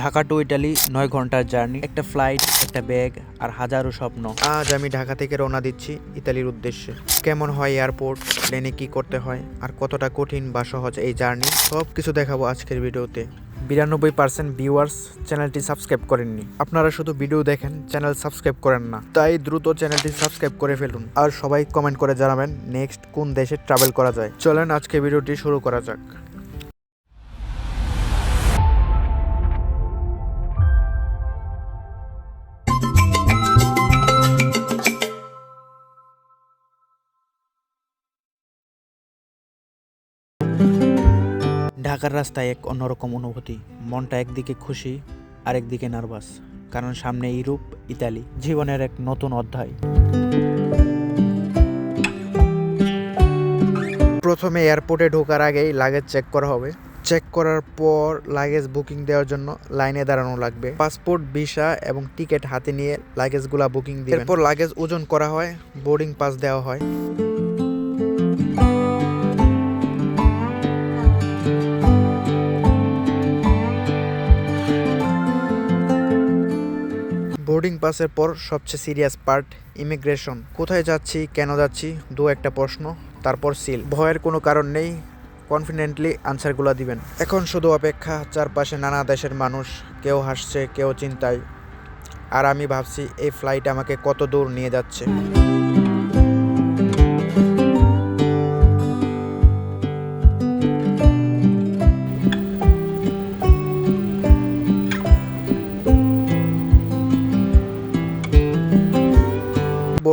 Dhaka two Italy নয় ঘণ্টার journey একটা ফ্লাইট একটা ব্যাগ আর হাজারো স্বপ্ন। আজ আমি ঢাকা থেকে রওনা দিচ্ছি ইতালির উদ্দেশ্যে। কেমন হয় এয়ারপোর্ট প্লেনে কি করতে হয় আর কতটা কঠিন বা সহজ এই জার্নি সব কিছু দেখাবো আজকের ভিডিওতে। বিরানব্বই পার্সেন্ট ভিউয়ার্স চ্যানেলটি সাবস্ক্রাইব করেননি। আপনারা শুধু ভিডিও দেখেন চ্যানেল সাবস্ক্রাইব করেন না। তাই দ্রুত চ্যানেলটি সাবস্ক্রাইব করে ফেলুন। আর সবাই কমেন্ট করে জানাবেন নেক্সট কোন দেশে ট্রাভেল করা যায়। চলেন আজকে ভিডিওটি শুরু করা যাক। ঢাকার রাস্তায় এক অন্যরকম অনুভূতি। মনটা একদিকে খুশি, আরেকদিকে নার্ভাস। কারণ সামনে ইউরোপ, ইতালি, জীবনের এক নতুন অধ্যায়। প্রথমে এয়ারপোর্টে ঢোকার আগেই লাগেজ চেক করা হবে। চেক করার পর লাগেজ বুকিং দেওয়ার জন্য লাইনে দাঁড়ানো লাগবে। পাসপোর্ট ভিসা এবং টিকিট হাতে নিয়ে লাগেজগুলা বুকিং দিয়ে এরপর লাগেজ ওজন করা হয় বোর্ডিং পাস দেওয়া হয়। বোর্ডিং পাসের পর সবচেয়ে সিরিয়াস পার্ট, ইমিগ্রেশন। কোথায় যাচ্ছি, কেন যাচ্ছি, দু একটা প্রশ্ন, তারপর সিল। ভয়ের কোনো কারণ নেই কনফিডেন্টলি আনসারগুলো দিবেন। এখন শুধু অপেক্ষা, চারপাশে নানা দেশের মানুষ, কেউ হাসছে, কেউ চিন্তায়। আর আমি ভাবছি, এই ফ্লাইট আমাকে কত দূর নিয়ে যাচ্ছে।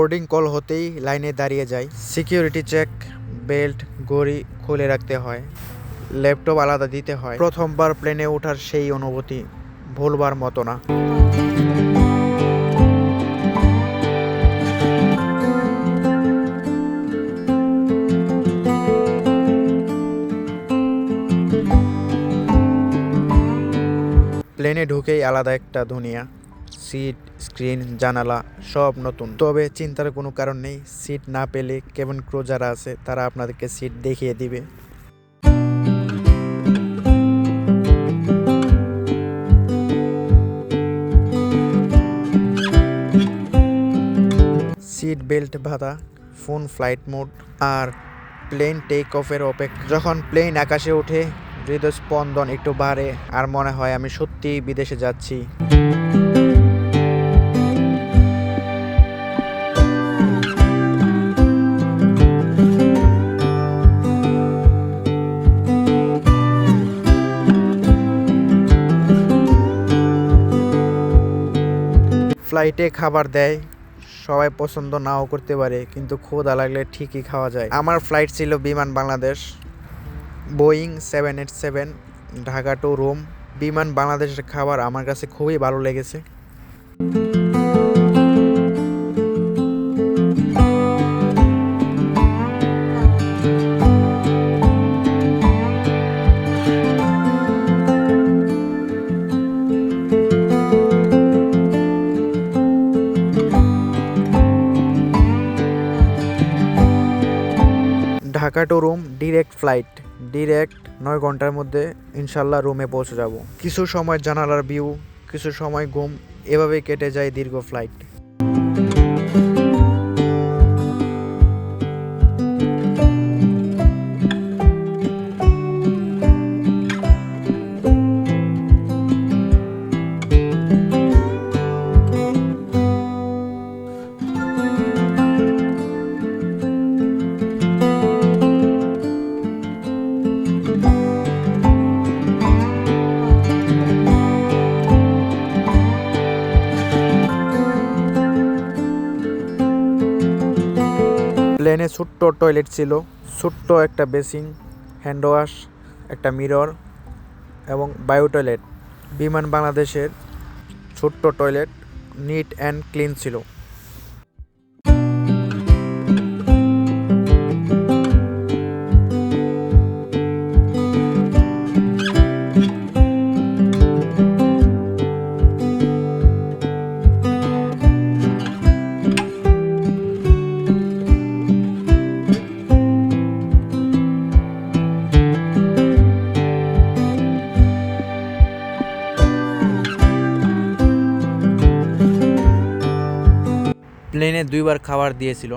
বোর্ডিং কল হতেই লাইনে দাঁড়িয়ে যাই সিকিউরিটি চেক, বেল্ট, ঘড়ি খুলে রাখতে হয়। ল্যাপটপ আলাদা দিতে হয়। প্রথমবার প্লেনে ওঠার সেই অনুভূতি ভুলবার মতো না। প্লেনে ঢুকেই আলাদা একটা দুনিয়া। সিট, স্ক্রিন, জানালা সব নতুন। তবে চিন্তার কোনো কারণ নেই, সিট না পেলে কেমন ক্রু যারা আছে তারা আপনাদেরকে সিট দেখিয়ে দিবে। সিট বেল্ট বাঁধা, ফোন ফ্লাইট মোড আর প্লেন টেক অফের অপেক্ষা। যখন প্লেন আকাশে ওঠে হৃদয় স্পন্দন একটু বাড়ে, আর মনে হয় আমি সত্যিই বিদেশে যাচ্ছি। ফ্লাইটে খাবার দেয়। সবাই পছন্দ নাও করতে পারে, কিন্তু খোদা লাগলে ঠিকই খাওয়া যায়। আমার ফ্লাইট ছিল Biman Bangladesh Boeing seven eight seven Dhaka to Rome Biman বাংলাদেশের খাবার আমার কাছে খুবই ভালো লেগেছে। Dhaka to Rome direct flight direct নয় ঘণ্টার মধ্যে ইনশাল্লাহ রুমে পৌঁছে যাব। কিছু সময় জানালার ভিউ কিছু সময় ঘুম, এভাবেই কেটে যায় দীর্ঘ ফ্লাইট প্লেনে ছোট্ট টয়লেট ছিল, ছোট্ট একটা বেসিন, হ্যান্ড ওয়াশ, একটা মিরর এবং বায়ো টয়লেট। বিমান বাংলাদেশের ছোট্ট টয়লেট নিট অ্যান্ড ক্লিন ছিল। প্লেনে দুইবার খাবার দিয়েছিল,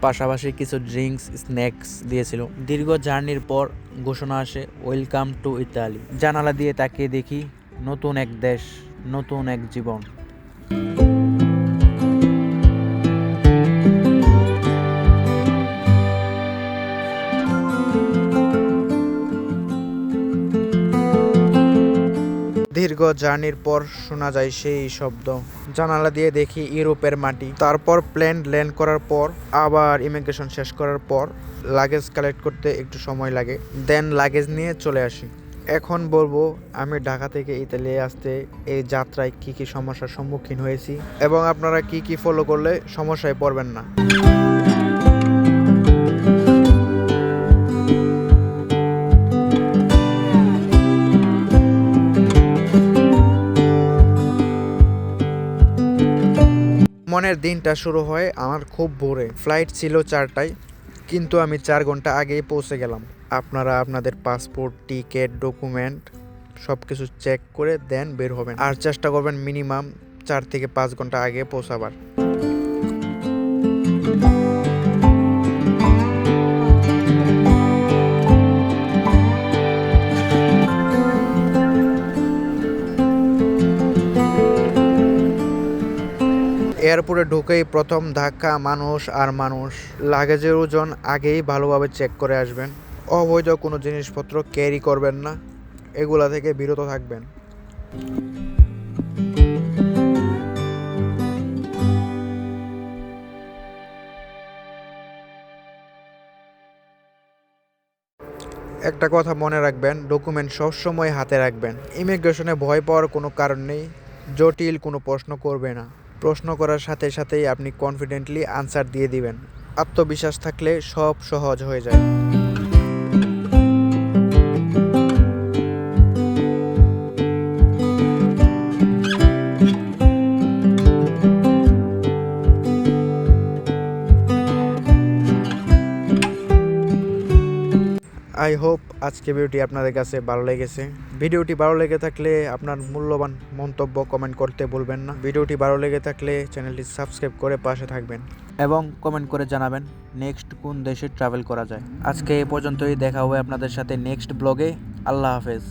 পাশাপাশি কিছু ড্রিঙ্কস, স্ন্যাক্স দিয়েছিল। দীর্ঘ জার্নির পর ঘোষণা আসে, ওয়েলকাম টু ইতালি। জানালা দিয়ে তাকিয়ে দেখি, নতুন এক দেশ, নতুন এক জীবন। জার্নির পর শোনা যায় সেই শব্দ। জানালা দিয়ে দেখি ইউরোপের মাটি। তারপর প্লেন ল্যান্ড করার পর, আবার ইমিগ্রেশন শেষ করার পর, লাগেজ কালেক্ট করতে একটু সময় লাগে। দেন লাগেজ নিয়ে চলে আসি। এখন বলব, আমি ঢাকা থেকে ইতালি আসতে এই যাত্রায় কি কি সমস্যার সম্মুখীন হয়েছি এবং আপনারা কি কি ফলো করলে সমস্যায় পড়বেন না। মনের দিনটা শুরু হয় আমার খুব ভোরে। ফ্লাইট ছিল চারটায়, কিন্তু আমি চার ঘণ্টা আগেই পৌঁছে গেলাম। আপনারা আপনাদের পাসপোর্ট টিকিট ডকুমেন্ট সব কিছু চেক করে দেন বের হবেন। আর চেষ্টা করবেন মিনিমাম চার থেকে পাঁচ ঘণ্টা আগে পৌঁছাবার। এয়ারপোর্টে ঢুকেই প্রথম ধাক্কা মানুষ আর মানুষ। লাগেজের ওজন আগেই ভালোভাবে চেক করে আসবেন। অবৈধ কোনো জিনিসপত্র ক্যারি করবেন না। এগুলা থেকে বিরত থাকবেন। একটা কথা মনে রাখবেন ডকুমেন্ট সবসময় হাতে রাখবেন। ইমিগ্রেশনে ভয় পাওয়ার কোনো কারণ নেই। জটিল কোনো প্রশ্ন করবে না। প্রশ্ন করার সাথে সাথেই আপনি কনফিডেন্টলি আনসার দিয়ে দিবেন। আত্মবিশ্বাস থাকলে সব সহজ হয়ে যায়। আই হোপ আজকে ভিডিওটি আপনাদের কাছে ভালো লেগেছে। ভিডিওটি ভালো লেগে থাকলে আপনার মূল্যবান মন্তব্য কমেন্ট করতে ভুলবেন না। ভিডিওটি ভালো লেগে থাকলে চ্যানেলটি সাবস্ক্রাইব করে পাশে থাকবেন এবং কমেন্ট করে জানাবেন নেক্সট কোন দেশে ট্রাভেল করা যায়। আজকে এ পর্যন্তই, দেখা হবে আপনাদের সাথে নেক্সট ব্লগে আল্লাহ হাফেজ।